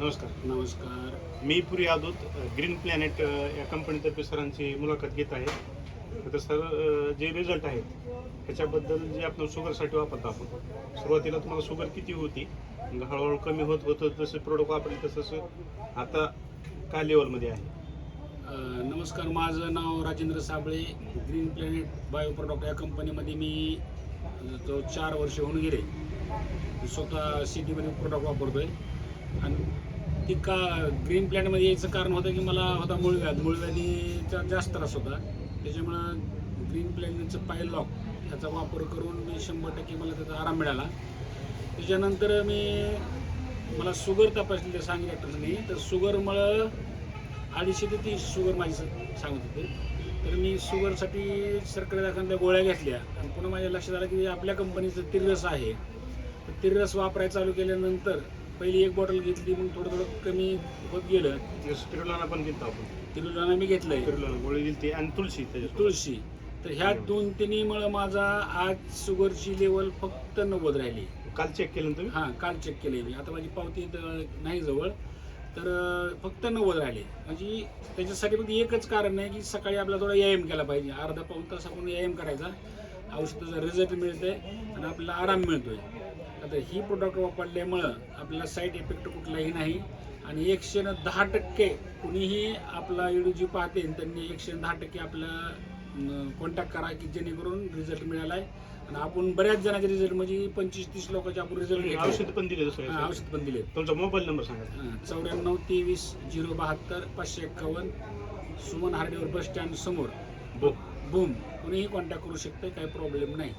नमस्कार. नमस्कार. मी पुरी यादूत green planet या कंपनीतर्फे सरांची मुलाखत घेत आहे. तर सर जे रिझल्ट आहेत ह्याच्याबद्दल जे आपण शुगरसाठी वापरतो आपण सुरुवातीला तुम्हाला शुगर किती होती? हळूहळू कमी होत होतं जसे प्रोडक्ट वापरले तसं आता काय लेवलमध्ये आहे? नमस्कार. माझं नाव Rajendra Sable green planet bio product या कंपनीमध्ये मी तो चार वर्ष होऊन गेले. मी स्वतः सिटीमध्ये प्रोडक्ट वापरतोय. आणि ती का ग्रीन प्लॅनमध्ये यायचं कारण होतं की मला होता मूळव्याध. मूळव्याधीचा जास्त त्रास होता. त्याच्यामुळं ग्रीन प्लॅनचं पाय लॉक याचा वापर करून मी शंभर टक्के मला त्याचा आराम मिळाला. त्याच्यानंतर मी मला शुगर तपासली त्या सांगितलं डॉक्टरांनी तर शुगरमुळं अडीचशे ते तीनशे शुगर माझी सांगत होते. तर मी शुगरसाठी सरकारी दाखवल्या गोळ्या घेतल्या. आणि पुन्हा माझ्या लक्षात आलं की आपल्या कंपनीचं तिररस आहे. तर तिररस वापरायला चालू केल्यानंतर पहिली एक बॉटल घेतली मग थोडं थोडं कमी होत गेलं. तिरुलाना पण घेतो आपण. तिरुलाना मी घेतलंय. तिरुलाना गोळी दिली आणि तुळशी त्याच्यात तुळशी. तर ह्या दोन तिन्हीमुळं माझा आज शुगरची लेवल फक्त नव्वद राहिली. काल चेक केलं ना तुम्ही? हां काल चेक केले मी. आता माझी पावती नाही जवळ. तर अं, फक्त नव्वद राहिले. म्हणजे त्याच्यासाठी फक्त एकच कारण आहे की सकाळी आपला थोडा व्यायाम केला पाहिजे. अर्धा पाऊन तास आपण व्यायाम करायचा. औषधाचा रिझल्ट मिळतोय आणि आपल्याला आराम मिळतोय. आता ही प्रोडक्ट वापरल्यामुळं आपल्याला साईड इफेक्ट कुठलाही नाही. आणि एकशे न दहा टक्के कुणीही आपला व्हिडिओ जी पाहते त्यांनी एकशे दहा टक्के आपला कॉन्टॅक्ट करा की जेणेकरून रिझल्ट मिळाला आहे आणि आपण बऱ्याच जणांचे रिझल्ट म्हणजे पंचवीस तीस लोकांचे आपण रिझल्ट औषध पण दिले हा, औषध पण दिले तुमचा मोबाईल नंबर सांगा. चौऱ्याण्णव तेवीस झिरो बहात्तर पाचशे एक्कावन्न. सुमन हार्डेवर बस स्टँड समोर. बो बूम कोणीही कॉन्टॅक्ट करू शकते काही प्रॉब्लेम नाही.